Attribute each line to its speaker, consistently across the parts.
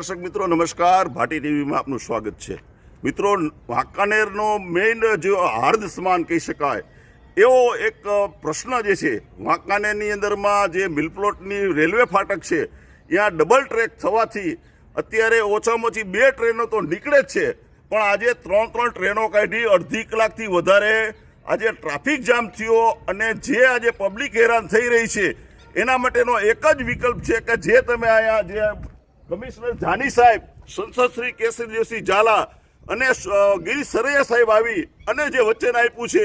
Speaker 1: દર્શક મિત્રો, નમસ્કાર. ભાટી ટીવીમાં આપનું સ્વાગત છે. મિત્રો, વાંકાનેરનો મેઇન જે હાર્દ સમાન કહી શકાય, એવો એક પ્રશ્ન જે છે, વાંકાનેરની અંદરમાં જે મિલપ્લોટની રેલવે ફાટક છે, ત્યાં ડબલ ટ્રેક થવાથી અત્યારે ઓછામાં ઓછી બે ટ્રેનો તો નીકળે જ છે. પણ આજે ત્રણ ત્રણ ટ્રેનો કાઢી અડધી કલાકથી વધારે આજે ટ્રાફિક જામ થયો અને જે આજે પબ્લિક હેરાન થઈ રહી છે, એના માટેનો એક જ વિકલ્પ છે કે જે તમે અહીંયા જે કમિશનર જાની સાહેબ, સંસદ શ્રી કેસરીસિંહ ઝાલા અને ગિરીશ સરૈયા સાહેબ આવી અને જે વચન આપ્યું છે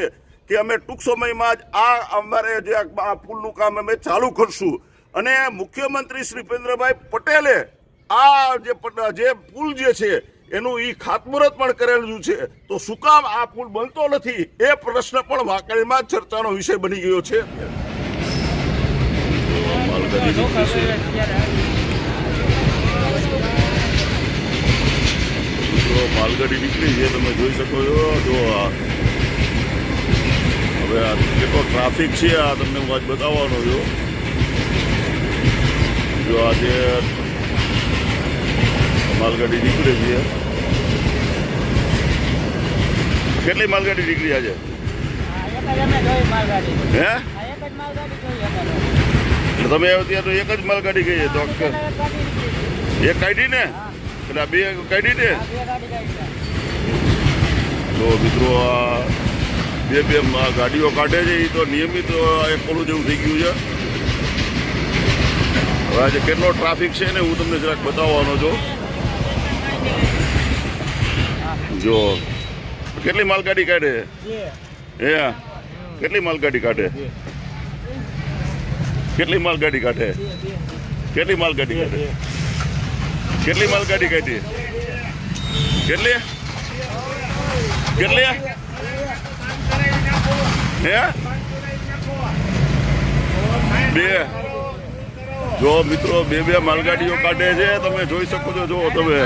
Speaker 1: કે અમે ટૂંક સમયમાં જ આ અમારે જે આ પુલનું કામ અમે ચાલુ કરશું. અને મુખ્યમંત્રી શ્રી ભૂપેન્દ્રભાઈ પટેલે આ જે જે પુલ જે છે, એનું ઈ ખાતમુહૂર્ત પણ કરેલું છે. તો શું કામ આ પુલ બનતો નથી? એ પ્રશ્ન પણ વાકડીમાં ચર્ચાનો વિષય બની ગયો છે. માલગાડી નીકળી છે તમે જોઈ શકો છો. જો આ હવે આ કેટલો ટ્રાફિક છે આ તમને હું આજ બતાવવાનો છું. જો આજે માલગાડી નીકળી છે. કેટલી માલગાડી નીકળી આજે? હે? તમે અત્યારે તો એક જ માલગાડી ગઈ છે તો એક કાઢી ને એટલે બે કાઢી ને તો મિત્રો આ બે બે ગાડીઓ કાઢે છે એ તો નિયમિત એક પોલું જેવું થઈ ગયું છે. હવે આજે કેટલો ટ્રાફિક છે ને, હું તમને જરાક બતાવવાનો છું. જો, કેટલી માલગાડી કાઢે? હે? કેટલી માલગાડી કાઢે? કેટલી માલગાડી કાઢે? કેટલી માલગાડી કાઢે? કેટલી માલગાડી કાઢી? કેટલી? કેટલી? હે? બે. જો મિત્રો, બે બે માલગાડીઓ કાઢે છે, તમે જોઈ શકો છો જો તમે.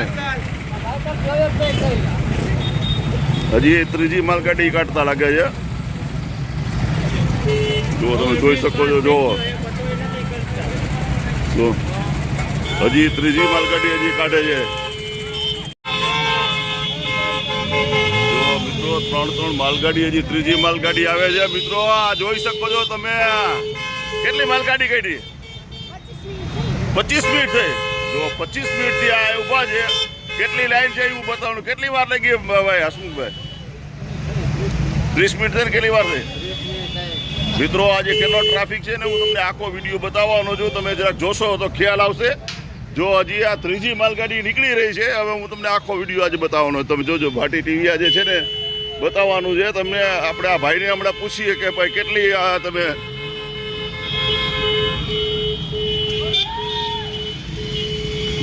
Speaker 1: હજી ત્રીજી માલગાડી કાઢતા લાગે છે. જો તમે, જોઈ શકો છો જો હજી ત્રીજી માલગાડી હજી કાઢે છે. મિત્રો, ત્રણ ત્રણ માલગાડી હજી ત્રીજી માલગાડી આવે છે. મિત્રો, આ જોઈ શકો છો તમે. કેટલી માલગાડી કાઢી? પચીસ મિનિટ થઈ. જો પચીસ મિનિટથી આ ઊભા છે. કેટલી લાઈન છે એવું બતાવવાનું કેટલી વાર લાગી ભાઈ હસમુખભાઈ? ત્રીસ મિનિટ થઈ કેટલી વાર થઈ? મિત્રો, આજે કેટલો ટ્રાફિક છે ને હું તમને આખો વીડિયો બતાવવાનો છું. તમે જરાક જોશો તો ખ્યાલ આવશે. જો હજી આ ત્રીજી માલગાડી નીકળી રહી છે, હવે હું તમને આખો વીડિયો આજે બતાવવાનો તમે જોજો, ભાટી ટીવી આજે છે ને, બતાવવાનું છે. તમને આપણે આ ભાઈને હમણાં પૂછીએ કે ભાઈ કેટલી આ તમે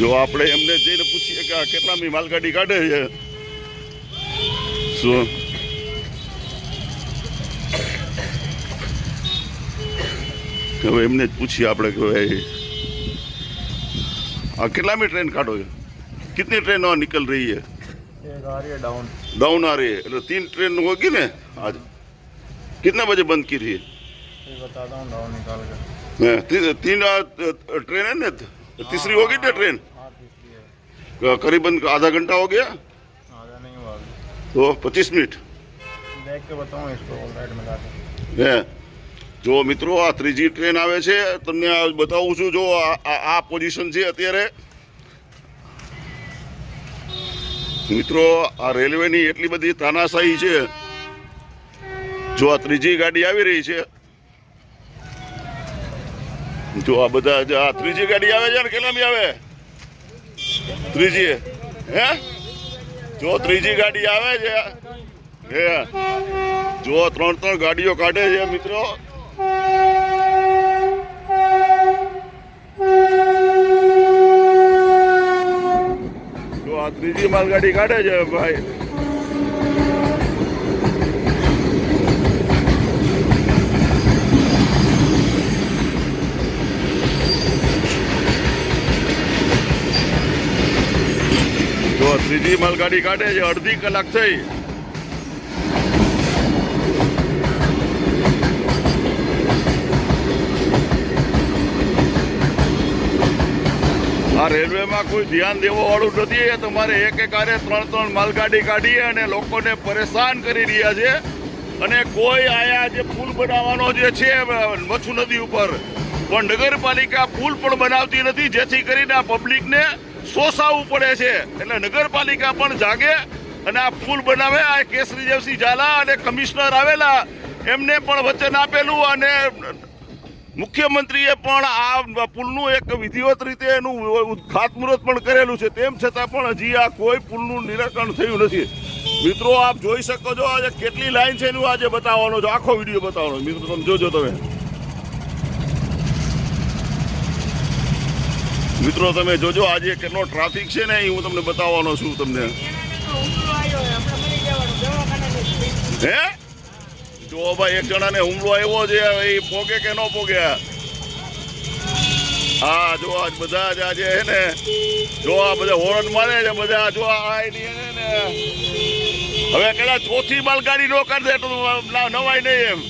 Speaker 1: જો આપણે એમને જઈને પૂછીએ કે આ કેટલામી માલગાડી કાઢે છે. શું? હવે એમને જ પૂછીએ આપણે કે ભાઈ આ કેટલામી ટ્રેન કાઢો છો कितनी ट्रेन वहाँ निकल रही है
Speaker 2: एक आ रही है डाउन
Speaker 1: डाउन आ रही है એટલે तीन ट्रेन होगी ना आज कितने बजे बंद की थी
Speaker 2: ये बताता हूँ डाउन निकाल कर
Speaker 1: हाँ, ती, तीन आ, ट्रेन है ना तीसरी होगी ना ट्रेन
Speaker 2: हाँ तीसरी है
Speaker 1: करीबन आधा घंटा हो गया
Speaker 2: आधा नहीं हुआ अभी
Speaker 1: तो पच्चीस मिनट
Speaker 2: देख के बताऊँ इसको राइट में ला के
Speaker 1: હે જો મિત્રો, આ ત્રીજી ટ્રેન આવે છે, તમને બતાવું છું, જો આ- પોઝિશન છે અત્યારે. મિત્રો, આ રેલવેની એટલી બધી તાનાશાહી છે. જો આ ત્રીજી ગાડી આવી રહી છે, જો આ બધા આ ત્રીજી ગાડી આવે છે ને કેટલામી આવે? ત્રીજી હે? જો ત્રીજી ગાડી આવે છે, હે? જો ત્રણ ત્રણ ગાડીઓ કાઢે છે, મિત્રો. આ ત્રીજી માલગાડી કાઢે છે ભાઈ. જો ત્રીજી માલગાડી કાઢે છે અડધી કલાક થઈ. આ રેલવેમાં કોઈ ધ્યાન દેવાવાળું નથી. તમારે એક એક આરે ત્રણ ત્રણ માલગાડી કાઢી અને લોકોને પરેશાન કરી રહ્યા છે. અને કોઈ આયા જે પુલ બનાવવાનો જે છે, મચ્છુ નદી ઉપર. પણ નગરપાલિકા પુલ પણ બનાવતી નથી. જેથી કરીને આ પબ્લિકને શોષાવવું પડે છે. એટલે નગરપાલિકા પણ જાગે અને આ પુલ બનાવે. આ કેસરી દેવસિંહ ઝાલા અને કમિશનર આવેલા. એમને પણ વચન આપેલું અને મુખ્યમંત્રીએ પણ આ પુલનું એક વિધિવત રીતે એનું ખાતમુહૂર્ત પણ કરેલું છે. તેમ છતાં પણ હજી આ કોઈ પુલનું નિરાકરણ થયું નથી. મિત્રો આપ જોઈ શકો છો આજે કેટલી લાઈન છે એનું આજે બતાવવાનો છે. આખો વીડિયો બતાવવાનો મિત્રો તમે જોજો તમે. મિત્રો તમે જોજો આજે કેટલો ટ્રાફિક છે ને એ હું તમને બતાવવાનો છું તમને. હે? જો ભાઈ, એક જણાને હુમલો આવ્યો છે એ પોગે કે ન પોગે? હા જો આજ બધા જ આજે હે ને જો આ બધા હોરન મારે છે, બધા જો આ હવે કદાચ ચોથી માલગાડી નો કરી દે તો નવાય નહીં એમ.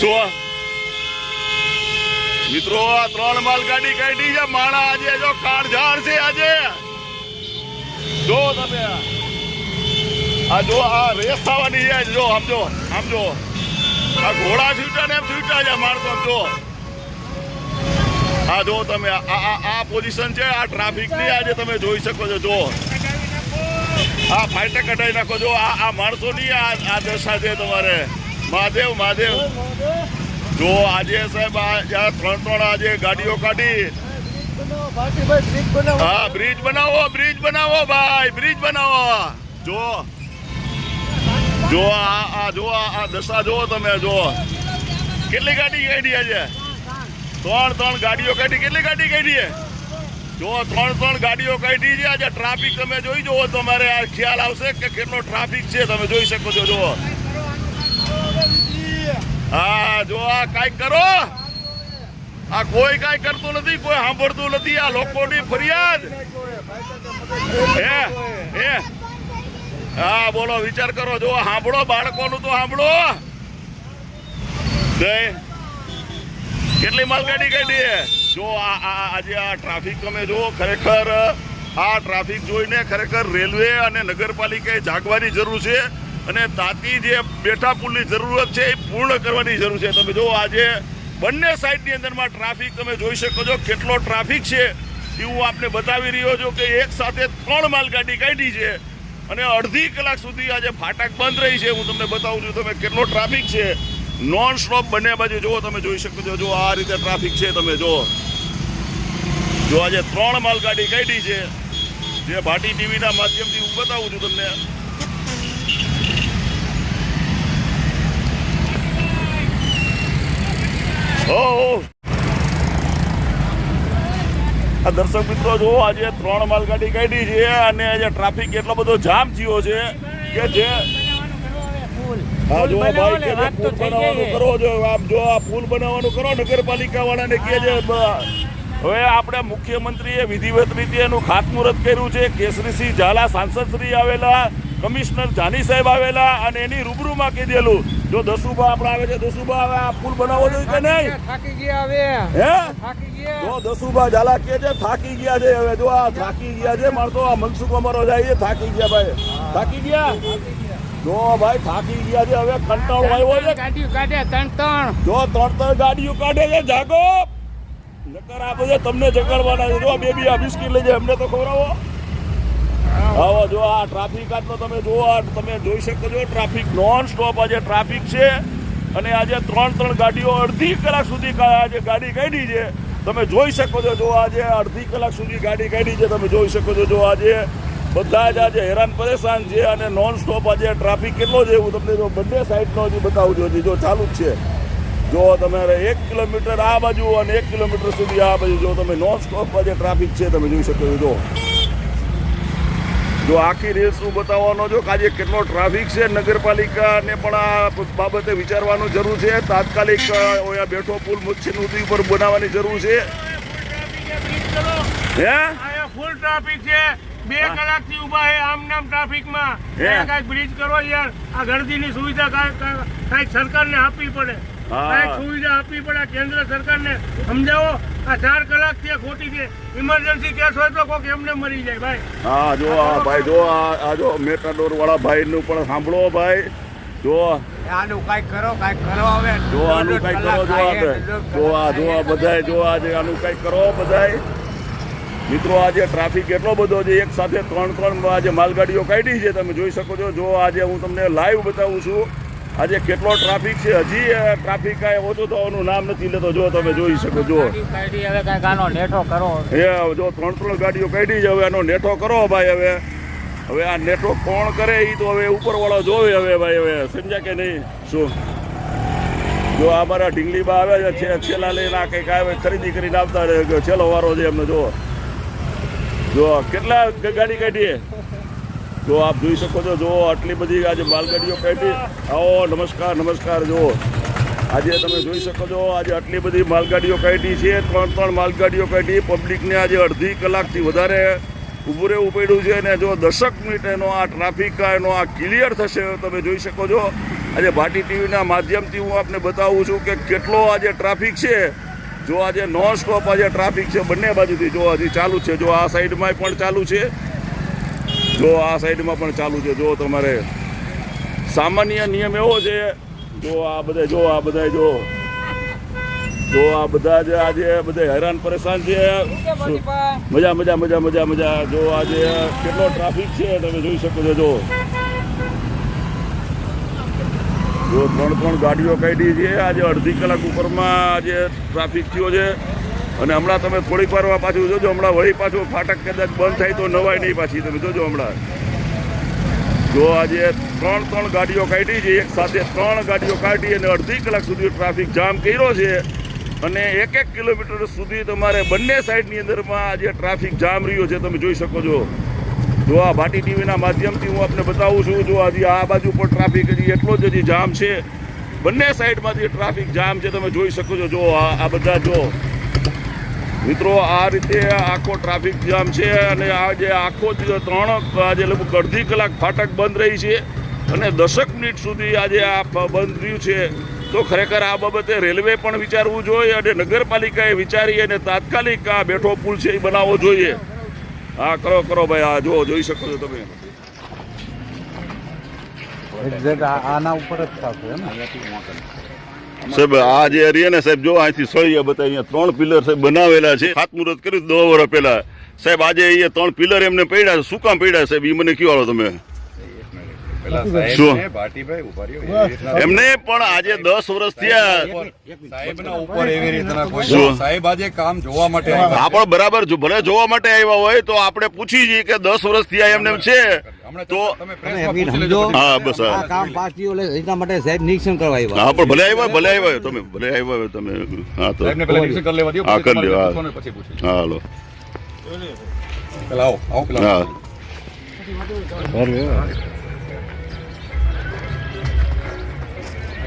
Speaker 1: જો મિત્રો, આ ત્રણ માલગાડી કાઢી છે, માણા આજે જો કાળઝાળ છે આજે. જો તમે આ જો આ રેસ થવાની છે. જો, સમજો સમજો. આ ઘોડા છૂટા ને એમ છૂટા છે માણસો જો. આ જો તમે, આ આ પોઝિશન છે, આ ટ્રાફિકની આજે તમે જોઈ શકો છો, જો. આ ફાઈટર કઢાઈ નાખો, જો. આ આ માણસો ની આ આ દશા છે તમારે. મહાદેવ મહાદેવ. જો આજે સાહેબ, આ ત્રણ ત્રણ આજે ગાડીઓ કાઢી. હા બ્રિજ બનાવો બ્રિજ બનાવો, ભાઈ બ્રિજ બનાવો. જો. જો આ આ જો આ દશા જો તમે જો કેટલી ગાડી કાઢી આજે? ત્રણ ત્રણ ગાડીઓ કાઢી. કેટલી ગાડી કાઢી જો, ત્રણ ત્રણ ગાડીઓ કાઢી છે. આજે ટ્રાફિક તમે જોઈ જુઓ. તમારે આ ખ્યાલ આવશે કે કેટલો ટ્રાફિક છે. તમે જોઈ શકો છો, જુઓ. હા, જો, આ કાંઈક કરો. આ કોઈ કાંઈ કરતું નથી, કોઈ સાંભળતું નથી. આ લોકોની ફરિયાદ. હે હે. હા, બોલો, વિચાર કરો જો સાંભળો, બાળકોનું તો સાંભળો. કેટલી માલગાડી કાઢી જો આ આજે આ ટ્રાફિક, તમે જો ખરેખર, આ ટ્રાફિક જોઈને ખરેખર રેલવે અને નગરપાલિકાએ જાગવાની જરૂર છે અને તાતી જે બેઠા પુલની જરૂરત છે એ પૂર્ણ કરવાની જરૂર છે. તમે જો આજે બંને સાઈડની અંદરમાં ટ્રાફિક, તમે જોઈ શકો છો કેટલો ટ્રાફિક છે. એ હું આપને બતાવી રહ્યો છું કે એક સાથે ત્રણ માલગાડી કાઢી છે. અને અડધી કલાક સુધી આજે ફાટક બંધ રહી છે. હું તમને બતાવું છું, તમે કેટલો ટ્રાફિક છે. નોન સ્ટોપ બંને બાજુ જુઓ, તમે જોઈ શકો છો. જો આ રીતે ટ્રાફિક છે, તમે જો જો આજે ત્રણ માલગાડી કાઢી છે, જે ભાટી ટીવીના માધ્યમથી હું બતાવું છું તમને. ઓ. આ દર્શક મિત્રો જો આજે ત્રણ માલગાડી કાઢી છે અને આજે ટ્રાફિક એટલો બધો જામ થયો છે કે જે હા જો ભાઈ કે પુલ બનાવવાનું કરો જો આમ જો આ પુલ બનાવવાનું કરો નગરપાલિકા વાળાને કે છે હવે આપણે મુખ્યમંત્રીએ વિધિવત રીતે એનું ખાતમુહૂર્ત કર્યું છે. કેસરીસિંહ ઝાલા સાંસદ શ્રી આવેલા કમિશનર જાની સાહેબ આવેલા અને એની રૂબરૂમાં કીધેલું જો દસુબા આપણે આવે છે દસુબા હવે આ પુલ બનાવવો જોઈએ કે નહીં?
Speaker 3: થાકી ગયા હવે.
Speaker 1: હે?
Speaker 3: થાકી ગયા.
Speaker 1: જો દસુબા ઝાલા કે છે થાકી ગયા છે હવે. જો આ થાકી ગયા છે મારે તો આ મનસુખ અમારો જાય છે થાકી ગયા ભાઈ. થાકી ગયા? જો ભાઈ થાકી ગયા છે હવે કંટાળો આવ્યો છે.
Speaker 3: ગાડીઓ કાઢ્યા ત્રણ ત્રણ.
Speaker 1: જો ત્રણ ત્રણ ગાડીઓ કાઢે છે જાગો. નકર આપે છે તમને જગાડવાના છે. જો બેબી આ બિસ્કિટ લઈ જાય અમને તો ખવડાવો. આવો જો આ ટ્રાફિક આટલો તમે જુઓ તમે જોઈ શકો છો ટ્રાફિક નોન સ્ટોપ આજે ટ્રાફિક છે. અને આજે ત્રણ ત્રણ ગાડીઓ અડધી કલાક સુધી આજે ગાડી કાઢી છે. તમે જોઈ શકો છો, જો આજે અડધી કલાક સુધી ગાડી કાઢી છે, તમે જોઈ શકો છો, જો આજે બધા જ આજે હેરાન પરેશાન છે અને નોન સ્ટોપ આજે ટ્રાફિક કેટલો છે એવું તમને જો બંને સાઈડનો હજી બતાવું છું જો ચાલુ જ છે. જો તમારે એક કિલોમીટર આ બાજુ અને એક કિલોમીટર સુધી આ બાજુ, જો તમે નોન સ્ટોપ આજે ટ્રાફિક છે, તમે જોઈ શકો છો, જો. જો આખી રેસનું બતાવવાનો જો આજે કેટલો ટ્રાફિક છે નગરપાલિકાને પણ આ બાબતે વિચારવાનું જરૂર છે. તાત્કાલિક ઓયા બેઠો પુલ મુચ્છી નદી ઉપર બનાવવાની જરૂર છે. હે?
Speaker 4: ફૂલ ટ્રાફિક છે. બે કલાકથી ઊભા હે આમ નામ ટ્રાફિકમાં
Speaker 1: હે?
Speaker 4: અહીંયા કાંઈક બ્રિજ કરો યાર. આ ગળદીની સુવિધા કાંઈક સરકાર ને આપવી પડે.
Speaker 1: હા.
Speaker 4: કાંઈક સુવિધા આપવી પડે. કેન્દ્ર સરકારને. સમજાવો? આ ચાર કલાકથી આ ખોટી છે. ઇમરજન્સી કેસ હોય તો કોક એમને મરી જાય ભાઈ.
Speaker 1: હા જો આ ભાઈ જો આ જો મેટાડોર વાળા ભાઈ નું પણ સાંભળો ભાઈ. જો
Speaker 3: આનું કાંઈક કરો કાંઈક કરો હવે.
Speaker 1: જો આનું કઈ કરો જો આ જો આ જો આ બધાય જો આજે આનું કઈ કરો બધાય. મિત્રો આજે ટ્રાફિક એટલો બધો છે એક સાથે ત્રણ ત્રણ આજે માલગાડીઓ કાઢી છે તમે જોઈ શકો છો. જો આજે હું તમને લાઈવ બતાવું છું. આજે કેટલો ટ્રાફિક છે? હજી ટ્રાફિક કાંઈ ઓછો થવાનું નામ નથી લેતો. જો તમે જોઈ શકો જો. એ જો ત્રણ ત્રણ ગાડીઓ કાઢી છે હવે આનો નેઠો કરો ભાઈ હવે. હવે આ નેઠો કોણ કરે એ તો હવે ઉપરવાળો જોવે હવે ભાઈ હવે સમજ્યા કે નહીં? શું? જો આ મારા ઢીંગલીમાં આવે છે છે છેલ્લા લઈને આ કંઈક આવે ખરીદી કરીને આવતા રહે. છેલ્લો વારો છે એમને જો. જો કેટલા ગાડી કાઢીએ જો આપ જોઈ શકો છો જો આટલી બધી આજે માલગાડીઓ કહેતી આવો, નમસ્કાર નમસ્કાર જો આજે તમે જોઈ શકો છો, આજે આટલી બધી માલગાડીઓ કહેતી છે, ત્રણ ત્રણ માલગાડીઓ કહેતી પબ્લિકને આજે અડધી કલાકથી વધારે ઊભું રહેવું પડ્યું છે અને જો દશક મિનિટ એનો આ ટ્રાફિક એનો આ ક્લિયર થશે, તમે જોઈ શકો છો. આજે ભાટી ટીવીના માધ્યમથી હું આપને બતાવું છું કે કેટલો આજે ટ્રાફિક છે. જો આજે નોન સ્ટોપ આજે ટ્રાફિક છે બંને બાજુથી, જો હજી ચાલુ છે. જો આ સાઈડમાં પણ ચાલુ છે. જો આ સાઈડમાં પણ ચાલુ છે. જો તમારે સામાન્ય નિયમ એવો છે, જો આ બધા, જો આ બધા, જો જો આ બધા જે આજે બધા હેરાન પરેશાન છે. મજા મજા મજા મજા મજા. જો આજે કેટલો ટ્રાફિક છે, તમે જોઈ શકો છો, જો. જો ત્રણ ત્રણ ગાડીઓ કાઢી છે, આજે અડધી કલાક ઉપરમાં આજે ટ્રાફિક થયો છે. અને હમણાં તમે થોડીક વારમાં પાછું જોજો, હમણાં વળી પાછું ફાટક કદાચ બંધ થાય તો નવાય નહીં પાછી, તમે જોજો હમણાં. જો આજે ત્રણ ત્રણ ગાડીઓ કાઢી છે, એક સાથે ત્રણ ગાડીઓ કાઢી અને અડધી કલાક સુધી ટ્રાફિક જામ કર્યો છે અને એક એક કિલોમીટર સુધી તમારે બંને સાઈડની અંદરમાં આજે ટ્રાફિક જામ રહ્યો છે, તમે જોઈ શકો છો. જો આ ભાટી ટીવીના માધ્યમથી હું આપને બતાવું છું, જો હજી આ બાજુ પણ ટ્રાફિક હજી એટલો જ હજી જામ છે. બંને સાઈડમાંથી ટ્રાફિક જામ છે, તમે જોઈ શકો છો. જો આ બધા જો મિત્રો આ રીતે આખો ટ્રાફિક જામ છે અને આ જે આખો ત્રણ આજે લગભગ અડધી કલાક ફાટક બંધ રહી છે અને દશક મિનિટ સુધી આજે આ બંધ રહ્યું છે. તો ખરેખર આ બાબતે રેલવે પણ વિચારવું જોઈએ અને નગરપાલિકાએ વિચારી અને તાત્કાલિક આ બેઠો પુલ છે એ બનાવવો જોઈએ. હા કરો કરો ભાઈ આ જો જોઈ શકો છો તમે.
Speaker 5: એક્ઝેક્ટ આના ઉપર જ થશે એમ
Speaker 1: સાહેબ, આ જે એરિયા ને સાહેબ, જો અહીંથી સળિયા બતાવી અહીંયા ત્રણ પિલર સાહેબ બનાવેલા છે. ખાતમુહૂર્ત કર્યું દો વર્ષ પહેલા. સાહેબ, આજે અહીંયા ત્રણ પિલર એમને પડ્યા છે. શું કામ પડ્યા સાહેબ? એ મને હાલો તમે શું?
Speaker 6: ભાટીભાઈ ઊભા રહ્યો એવી રીતના
Speaker 1: એમને પણ આજે દસ વર્ષ થયા
Speaker 6: સાહેબના ઉપર એવી રીતના કોઈ
Speaker 1: શું?
Speaker 6: સાહેબ આજે કામ જોવા માટે આવ્યા.
Speaker 1: હા પણ બરાબર ભલે જોવા માટે આવ્યા હોય તો આપણે પૂછી જઈએ કે દસ વર્ષ થયા એમને છે. તો હા બસ
Speaker 7: આ એટલા માટે સાહેબ નિરીક્ષણ કરવા આવ્યા.
Speaker 1: હા પણ ભલે આવ્યા ભલે આવ્યા તમે ભલે આવ્યા હોય તમે હા તો
Speaker 6: સાહેબને કરી લેવા દ્યો,
Speaker 1: હા,
Speaker 6: પછી
Speaker 1: કરી. હા હાલો.
Speaker 6: પેલા આવો આવો પેલા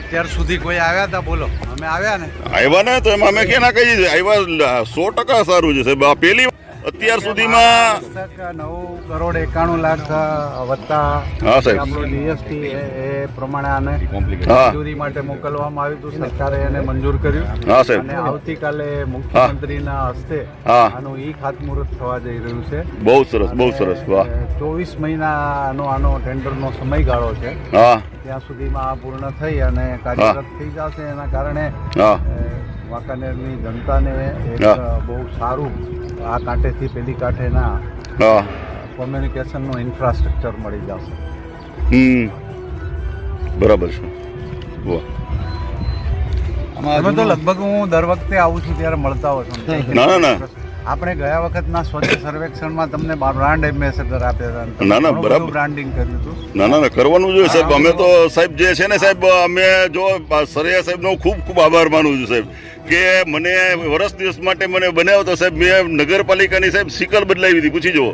Speaker 5: અત્યાર સુધી કોઈ આવ્યા હતા? બોલો, અમે આવ્યા ને?
Speaker 1: આવ્યા ને તો એમાં અમે કે ના કહીએ આવ્યા સો ટકા સારું છે પેલી અત્યાર સુધીમાં
Speaker 5: નવ કરોડ એકાણું લાખ વત્તા
Speaker 1: હા, સાહેબ.
Speaker 5: આપણો જીએસટી એ પ્રમાણે આને મંજૂરી માટે મોકલવામાં આવ્યું હતું. સરકારે એને મંજૂર કર્યું.
Speaker 1: હા સાહેબ.
Speaker 5: અને આવતીકાલે મુખ્યમંત્રીના હસ્તે આનું ઈ ખાતમુહૂર્ત થવા જઈ રહ્યું છે.
Speaker 1: બહુ સરસ બહુ સરસ. વાહ.
Speaker 5: ચોવીસ મહિનાનો આનો ટેન્ડરનો સમયગાળો છે.
Speaker 1: હા.
Speaker 5: ત્યાં સુધીમાં આ પૂર્ણ થઈ અને કાર્યરત થઈ જશે. એના કારણે વાંકાનેરની જનતાને એક બહુ સારું આ કાંઠેથી પેલી કાંઠેના કોમ્યુનિકેશનનું ઇન્ફ્રાસ્ટ્રક્ચર મળી જશે.
Speaker 1: હમ. બરાબર છે.
Speaker 5: અમે તો લગભગ હું દર વખતે આવું છું ત્યારે મળતા હો છો.
Speaker 1: ના ના ના.
Speaker 5: આપણે ગયા વખતના સ્વચ્છ સર્વેક્ષણમાં તમને બ્રાન્ડ એમ્બેસેડર આપ્યા હતા
Speaker 1: ના, ના, બરાબર.
Speaker 5: બ્રાન્ડિંગ કર્યું હતું.
Speaker 1: ના ના ના કરવાનું જોઈએ સાહેબ. અમે તો સાહેબ જે છે ને સાહેબ અમે જો સરૈયા સાહેબનો ખૂબ ખૂબ આભાર માનું છું સાહેબ કે મને વર્ષ દિવસ માટે મને બનાવ્યો તો સાહેબ મેં નગરપાલિકાની સાહેબ સિકલ બદલાવી હતી પૂછી જુઓ.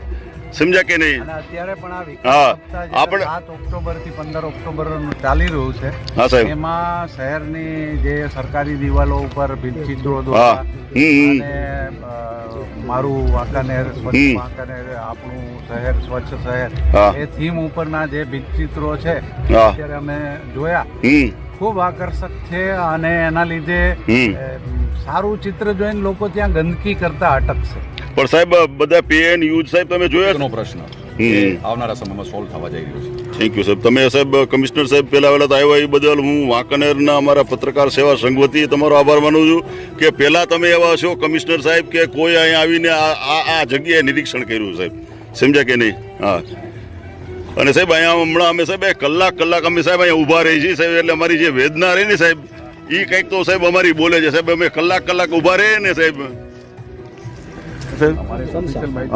Speaker 1: સમજ્યા કે નહીં?
Speaker 5: અત્યારે પણ આ
Speaker 1: હા,
Speaker 5: વિકાસ સપ્તાહ
Speaker 1: આપણે-
Speaker 5: સાત ઓક્ટોબરથી પંદર ઓક્ટોબર ચાલી રહ્યું છે.
Speaker 1: હા સાહેબ.
Speaker 5: એમાં શહેરની જે સરકારી દિવાલો ઉપર ભીંતચિત્રો દ્વારા મારું વાંકાનેર સ્વચ્છ વાંકાનેર આપણું શહેર સ્વચ્છ શહેર એ થીમ ઉપરના જે ભીંતચિત્રો છે. અત્યારે અમે જોયા. ખૂબ આકર્ષક છે અને એના લીધે સારું ચિત્ર જોઈને લોકો ત્યાં ગંદકી કરતા અટકશે.
Speaker 1: પણ સાહેબ બધા પીએન યુઝ સાહેબ તમે જોયા
Speaker 6: નો પ્રશ્ન આવનારા સમયમાં સોલ્વ થવા જઈ રહ્યો છે.
Speaker 1: થેન્ક યુ સાહેબ. તમે સાહેબ કમિશનર સાહેબ પહેલા વહેલા તો આવ્યા એ બદલ હું વાંકાનેરના અમારા પત્રકાર સેવા સંઘ વતી તમારો આભાર માનું છું કે પહેલા તમે એવા છો કમિશનર સાહેબ કે કોઈ અહીંયા આવીને આ આ આ જગ્યાએ નિરીક્ષણ કર્યું સાહેબ. સમજ્યા કે નહીં? હા. અને સાહેબ અહીંયા હમણાં અમે સાહેબ કલાક કલાક અમે સાહેબ અહીંયા ઊભા રહી છીએ સાહેબ એટલે અમારી જે વેદના રહી ને સાહેબ એ કંઈક તો સાહેબ અમારી બોલે છે સાહેબ અમે કલાક કલાક ઊભા રહીએ ને સાહેબ.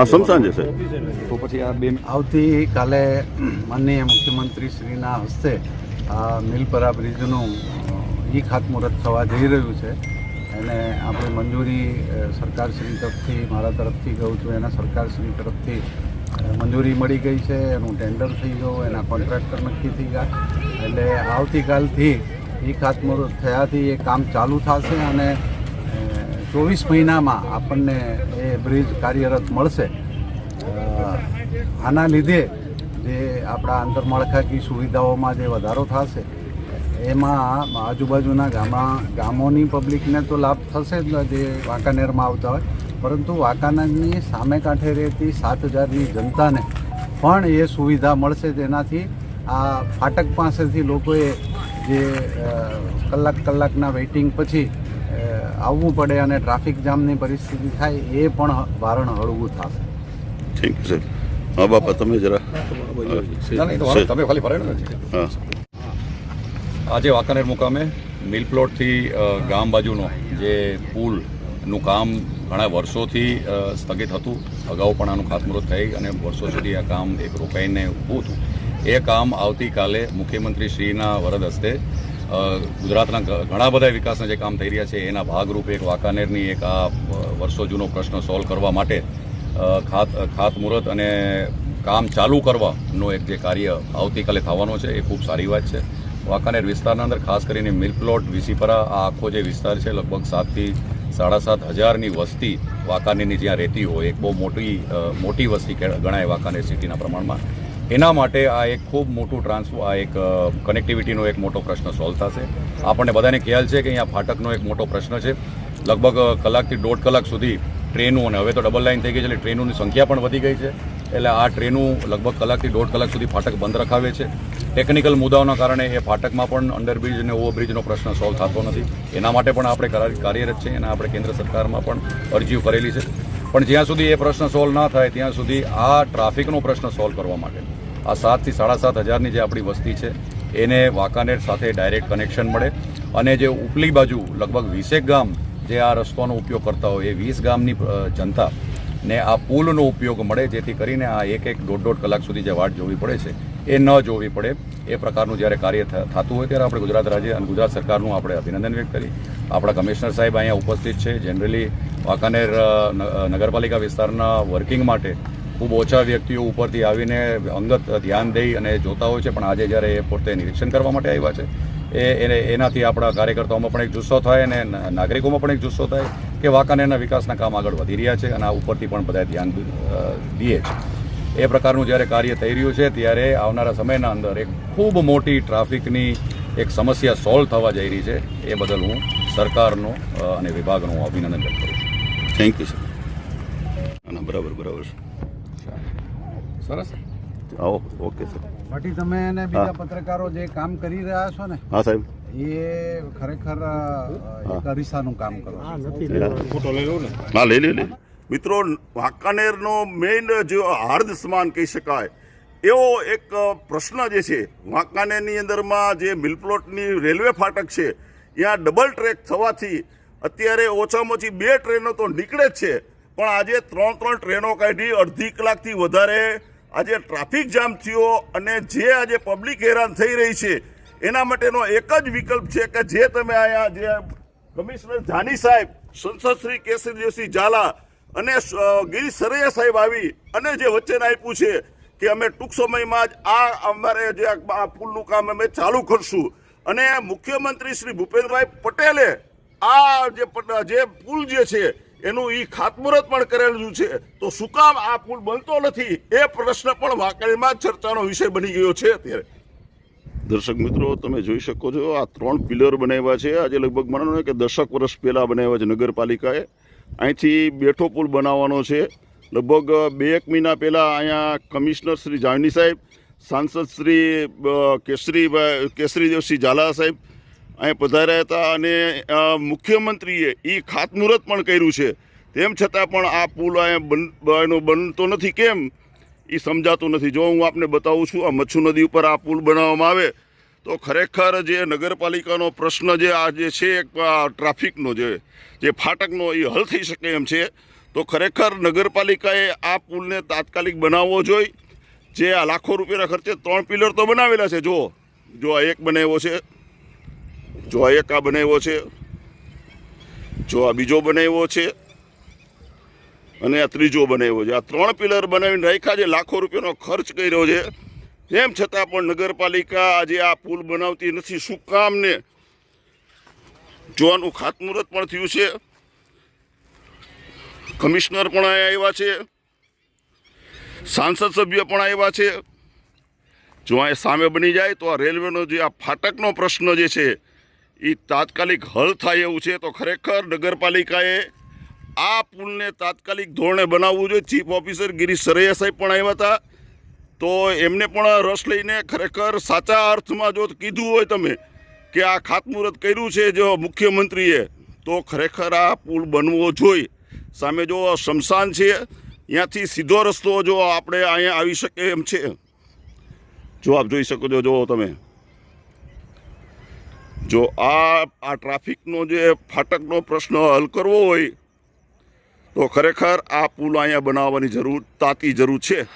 Speaker 1: સમસાન છે સાહેબ?
Speaker 6: તો પછી આ બે
Speaker 5: આવતીકાલે માનનીય મુખ્યમંત્રી શ્રીના હસ્તે આ મિલપરા બ્રિજનું ઈ ખાતમુહૂર્ત થવા જઈ રહ્યું છે. અને આપણે મંજૂરી સરકારશ્રી તરફથી મારા તરફથી કહું છું એના સરકારશ્રી તરફથી મંજૂરી મળી ગઈ છે, એનું ટેન્ડર થઈ ગયું, એના કોન્ટ્રાક્ટર નક્કી થઈ ગયા. એટલે આવતીકાલથી એ ખાતમુહૂર્ત થયાથી એ કામ ચાલુ થશે અને ચોવીસ મહિનામાં આપણને એ બ્રિજ કાર્યરત મળશે. આના લીધે જે આપણા આંતરમાળખાકીય સુવિધાઓમાં જે વધારો થશે, એમાં આજુબાજુના ગામા, ગામોની પબ્લિકને તો લાભ થશે જ, જે વાંકાનેરમાં આવતા હોય. પરંતુ વાંકાનેરની સામે કાંઠે રહેતી સાત હજારની જનતાને પણ એ સુવિધા મળશે તેનાથી આ ફાટક પાસેથી લોકોએ જે કલાક કલાકના વેઇટિંગ પછી આવવું પડે અને ટ્રાફિક જામની પરિસ્થિતિ થાય એ પણ ભારણ હળવું થશે.
Speaker 1: થેન્ક યુ સર હા બાપા તમે જરા.
Speaker 6: તમે ખાલી ફરેલો આજે વાંકાનેર મુકામે મિલ પ્લોટથી ગામ બાજુનો જે પુલનું કામ ઘણા વર્ષોથી સ્થગિત હતું. અગાઉ પણ આનું ખાતમુહૂર્ત થઈ અને વર્ષો સુધી આ કામ એક રોકાઈને ઊભું હતું. એ કામ આવતીકાલે મુખ્યમંત્રી શ્રીના વરદ હસ્તે ગુજરાતના ઘણા બધા વિકાસના જે કામ થઈ રહ્યા છે, એના ભાગરૂપે એક વાંકાનેરની એક આ વર્ષો જૂનો પ્રશ્ન સોલ્વ કરવા માટે ખાત, ખાતમુહૂર્ત અને કામ ચાલુ કરવાનો એક જે કાર્ય આવતીકાલે થવાનો છે, એ ખૂબ સારી વાત છે. વાંકાનેર વિસ્તારના અંદર ખાસ કરીને મિલ પ્લોટ વિસીપરા, આ આખો જે વિસ્તાર છે, લગભગ સાતથી સાડા સાત હજારની વસ્તી વાંકાનેરની જ્યાં રહેતી હોય, એક બહુ મોટી મોટી વસ્તી ગણાય વાંકાનેર સિટીના પ્રમાણમાં. એના માટે આ એક ખૂબ મોટું ટ્રાન્સફો આ એક કનેક્ટિવિટીનો એક મોટો પ્રશ્ન સોલ્વ થશે. આપણને બધાને ખ્યાલ છે કે અહીંયા ફાટકનો એક મોટો પ્રશ્ન છે. લગભગ કલાકથી દોઢ કલાક સુધી ટ્રેનો, અને હવે તો ડબલ લાઇન થઈ ગઈ છે એટલે ટ્રેનોની સંખ્યા પણ વધી ગઈ છે. એટલે આ ટ્રેનો લગભગ કલાકથી દોઢ કલાક સુધી ફાટક બંધ રખાવે છે. ટેકનિકલ મુદ્દાઓના કારણે એ ફાટકમાં પણ અંડરબ્રિજ અને ઓવરબ્રિજનો પ્રશ્ન સોલ્વ થતો નથી. એના માટે પણ આપણે કરા- કાર્યરત છે અને આપણે કેન્દ્ર સરકારમાં પણ અરજીઓ કરેલી છે. પણ જ્યાં સુધી એ પ્રશ્ન સોલ્વ ના થાય, ત્યાં સુધી આ ટ્રાફિકનો પ્રશ્ન સોલ્વ કરવા માટે. આ સાતથી સાડા સાત હજારની જે આપણી વસ્તી છે, એને વાંકાનેર સાથે ડાયરેક્ટ કનેક્શન મળે અને જે ઉપલી બાજુ લગભગ વીસેક ગામ જે આ રસ્તાનો ઉપયોગ કરતા હોય, એ વીસ ગામની જનતા ને આ પુલનો ઉપયોગ મળે જેથી કરીને આ એક એક દોઢ દોઢ કલાક સુધી જે વાટ જોવી પડે છે, એ ન જોવી પડે. એ પ્રકારનું જ્યારે કાર્ય થતું હોય ત્યારે આપણે ગુજરાત રાજ્ય અને ગુજરાત સરકારનું આપણે અભિનંદન વ્યક્ત કરી આપણા કમિશનર સાહેબ અહીંયા ઉપસ્થિત છે. જનરલી વાંકાનેર નગરપાલિકા વિસ્તારના વર્કિંગ માટે ખૂબ ઓછા વ્યક્તિઓ ઉપરથી આવીને અંગત ધ્યાન દઈ અને જોતા હોય છે. પણ આજે જ્યારે એ પોતે નિરીક્ષણ કરવા માટે આવ્યા છે એ એને એનાથી આપણા કાર્યકર્તાઓમાં પણ એક જુસ્સો થાય અને નાગરિકોમાં પણ એક જુસ્સો થાય કે વાંકાનેરના વિકાસના કામ આગળ વધી રહ્યા છે અને આ ઉપરથી પણ બધા ધ્યાન દઈએ છે. એ પ્રકારનું જ્યારે કાર્ય થઈ રહ્યું છે ત્યારે આવનારા સમયના અંદર એક ખૂબ મોટી ટ્રાફિકની એક સમસ્યા સોલ્વ થવા જઈ રહી છે. એ બદલ હું સરકારનો અને વિભાગનો અભિનંદન વ્યક્ત કરું છું.
Speaker 1: થેન્ક યુ સર બરાબર બરાબર
Speaker 6: સરસ.
Speaker 1: આવો ઓકે સર
Speaker 5: બાકી તમે અને બીજા પત્રકારો જે કામ કરી રહ્યા છો ને
Speaker 1: હા સાહેબ.
Speaker 5: એ ખરેખર એક અરીસાનું કામ કરો છો.
Speaker 1: હા લઈ લે. લઈ લે. મિત્રો વાંકાનેરનો મેઇન જે હાર્દ સમાન કહી શકાય એવો એક પ્રશ્ન જે છે વાંકાનેરની અંદરમાં જે મિલપ્લોટની રેલવે ફાટક છે ત્યાં ડબલ ટ્રેક થવાથી અત્યારે ઓછામાં ઓછી બે ટ્રેનો તો નીકળે જ છે. પણ આજે ત્રણ ત્રણ ટ્રેનો કાઢી અડધી કલાકથી વધારે આજે ટ્રાફિક જામ થયો અને જે આજે પબ્લિક હેરાન થઈ રહી છે, એના માટેનો એક જ વિકલ્પ છે કે જે તમે અહીંયા જે કમિશનર જાની સાહેબ, સંસદ શ્રી કેસરીસિંહ ઝાલા અને ગિરીશ સરૈયા સાહેબ આવી અને જે વચન આપ્યું છે કે અમે ટૂંક સમયમાં જ આ અમારે જે આ પુલનું કામ અમે ચાલુ કરશું. અને મુખ્યમંત્રી શ્રી ભૂપેન્દ્રભાઈ પટેલે આ જે પુલ જે છે એનું એ ખાતમુહૂર્ત પણ કરેલું છે. તો શું કામ આ પુલ બનતો નથી? એ પ્રશ્ન પણ વાંકણીમાં ચર્ચાનો વિષય બની ગયો છે અત્યારે. દર્શક મિત્રો, તમે જોઈ શકો છો, આ ત્રણ પિલર બનાવ્યા છે. આજે લગભગ માનો કે દશક વર્ષ પહેલાં બનાવ્યા છે નગરપાલિકાએ. અહીંથી બેઠો પુલ બનાવવાનો છે. લગભગ બે એક મહિના પહેલાં અહીંયા કમિશનર શ્રી જાવની સાહેબ, સાંસદ શ્રી કેસરીભાઈ, કેસરીદેવસિંહ ઝાલા સાહેબ અહીંયા પધાર્યા હતા અને મુખ્યમંત્રીએ એ ખાતમુહૂર્ત પણ કર્યું છે. તેમ છતાં પણ આ પુલ અહીંયા એનો બનતો નથી. કેમ? એ સમજાતું નથી. જો હું આપને બતાવું છું, આ મચ્છુ નદી ઉપર આ પુલ બનાવવામાં આવે, તો ખરેખર જે નગરપાલિકાનો પ્રશ્ન જે આ જે છે ટ્રાફિકનો જે જે ફાટકનો એ હલ થઈ શકે એમ છે, તો ખરેખર નગરપાલિકાએ આ પુલને તાત્કાલિક બનાવવો જોઈએ જે આ લાખો રૂપિયાના ખર્ચે ત્રણ પિલર તો બનાવેલા છે. જો જો આ એક બનાવ્યો છે. જો આ એક આ બનાવ્યો છે, જો આ બીજો બનાવ્યો છે, અને આ ત્રીજો બનાવ્યો છે. આ ત્રણ પિલર બનાવીને રાખ્યા છે, લાખો રૂપિયાનો ખર્ચ કર્યો છે. તેમ છતાં પણ નગરપાલિકા આજે આ પુલ બનાવતી નથી. શું કામને જોવાનું ખાતમુહૂર્ત પણ થયું છે. કમિશનર પણ આવ્યા છે. સાંસદ સભ્ય પણ આવ્યા છે. જો આ સામે બની જાય તો આ રેલવેનો જે આ ફાટકનો પ્રશ્ન જે છે એ તાત્કાલિક હલ થાય એવું છે તો ખરેખર નગરપાલિકાએ આ પુલને તાત્કાલિક ધોરણે બનાવવું જોઈએ. ચીફ ઓફિસર ગિરીશ સરૈયા સાહેબ પણ આવ્યા હતા. તો એમને પણ રસ લઈને ખરેખર સાચા અર્થમાં જો કીધું હોય તમે કે આ ખાતમુહૂર્ત કર્યું છે જો મુખ્યમંત્રીએ, તો ખરેખર આ પુલ બનવો જોઈએ. સામે જો શમશાન છે, ત્યાંથી સીધો રસ્તો જો આપણે અહીંયા આવી શકે એમ છે. જો આપ જોઈ શકો છો જો તમે. જો આ આ ટ્રાફિકનો જે ફાટકનો પ્રશ્ન હલ કરવો હોય, તો ખરેખર આ પુલ અહીંયા બનાવવાની જરૂર તાતી જરૂર છે.